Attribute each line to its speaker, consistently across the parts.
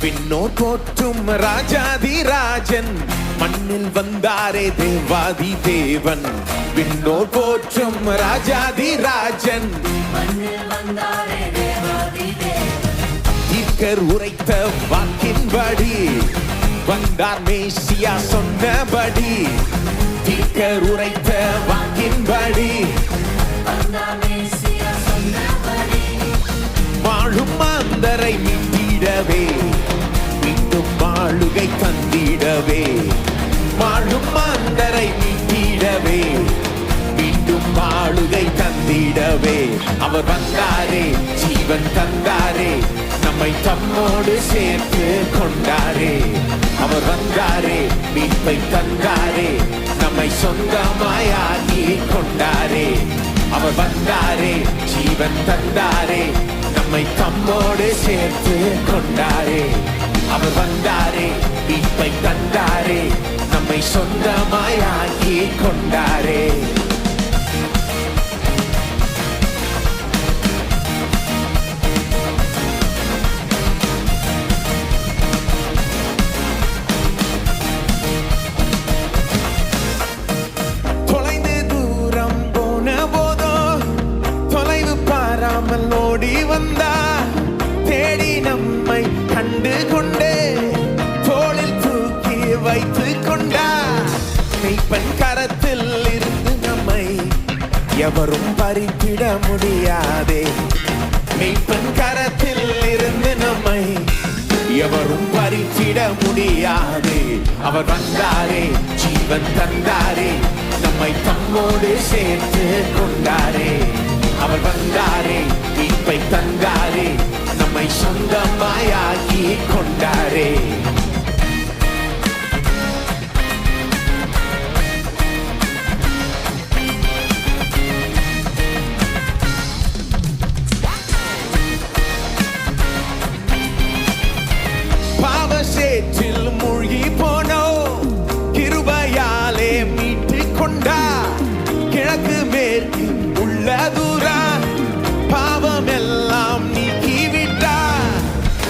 Speaker 1: விண்ணோர் போற்றும் ராஜாதி ராஜன். மண்ணில் வந்தாரே தேவாதி தேவன். விண்ணோர் போற்றும் ராஜாதி ராஜன்.
Speaker 2: மண்ணில்
Speaker 1: தீர்க்கர் உரைத்த வாக்கின்படி வந்தார் மேசியா சொன்னபடி. தீர்க்கர் உரைத்த வாக்கின்படி வாழும் மாந்தரை மீட்டிடவே. தந்திடவே வாழும் மாந்தரை மீட்டிடவே. மீண்டும் வாழுகை தந்திடவே. அவர் வந்தாரே ஜீவன் தந்தாரே. நம்மை தம்மோடு சேர்த்து கொண்டாரே. அவர் வந்தாரே மீட்பை தந்தாரே. நம்மை சொந்தமாயாகி கொண்டாரே. அவர் வந்தாரே ஜீவன் தந்தாரே. நம்மை தம்மோடு சேர்த்து கொண்டாரே. அவர் வந்தாரே மீட்பை தந்தாரே நம்மை சொந்தமாயாக்கி கொண்டாரே. ஓடி வந்தா தேடி நம்மை கண்டு கொண்டே தோளில் தூக்கி வைத்து கொண்டார். மெய்ப்பன் கரத்தில் இருந்து நம்மை எவரும் பறித்திட முடியாதே. மெய்ப்பன் கரத்தில் இருந்து நம்மை எவரும் பறித்திட முடியாதே. அவர் வந்தாரே ஜீவன் தந்தாரே நம்மை தம்மோடு சேர்த்து கொண்டாரே. அவர் வந்தாரே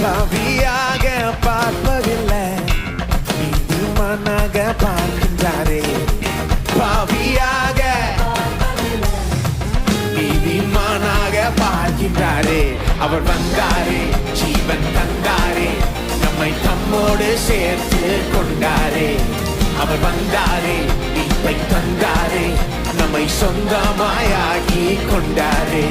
Speaker 1: பாவியாக பார்ப்பதில்லை. நீதிமானாக பார்க்கின்றாரே. பாவியாக. நீதிமானாக பார்க்கின்றாரே. அவர் வந்தாரே ஜீவன் தந்தாரே. நம்மை தம்மோடு சேர்த்து கொண்டாரே. அவர் வந்தாரே மீட்பை தந்தாரே. நம்மை சொந்தமாயாகி கொண்டாரே.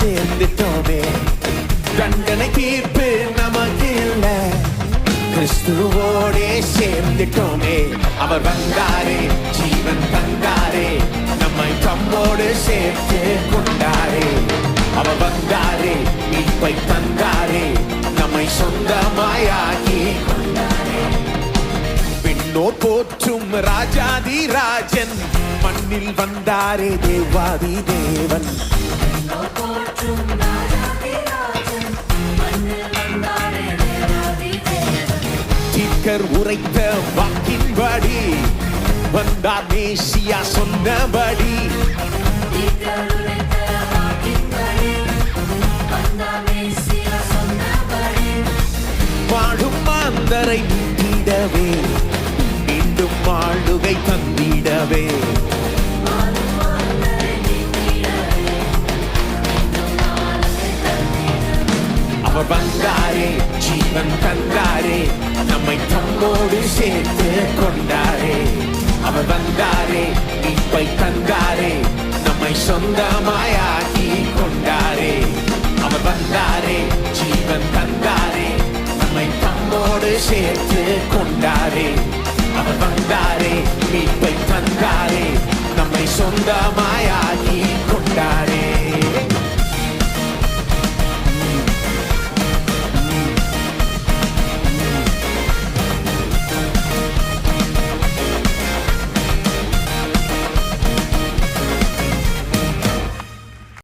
Speaker 1: சேர்ந்துட்டோமே. தண்டனை தீர்ப்பு நமக்கு இல்லை கிறிஸ்துவோடே சேர்ந்துட்டோமே. அவர் வந்தாரே ஜீவன் தந்தாரே. நம்மை தம்மோடு சேர்த்து கொண்டாரே. அவர் வந்தாரே மீட்பை தந்தாரே. நம்மை சொந்தமாயாகி கொண்டாரே. போற்றும் ராஜாதி ராஜன். மண்ணில் வந்தாரே தேவாதி தேவன். கர்த்தர் உரைத்த வாக்கின்படி வந்தார் மேசியா சொன்னபடி.
Speaker 2: தீர்க்கருரைத்த
Speaker 1: வாழும் மாந்தரை மீட்டிடவே மீண்டும் மாளுகை தந்திடவே. அவர் வந்தாரே ஜீவன் தந்தாரே நம்மை தம்மோடு சேர்த்து கொண்டாரே. அவர் வந்தாரே மீட்பை தந்தாரே நம்மை சொந்தமாயாக்கி கொண்டாரே. அவர் வந்தாரே ஜீவன் தந்தாரே நம்மை தம்மோடு சேர்த்து கொண்டாரே. அவர் வந்தாரே மீட்பை தந்தாரே நம்மை சொந்தமாயா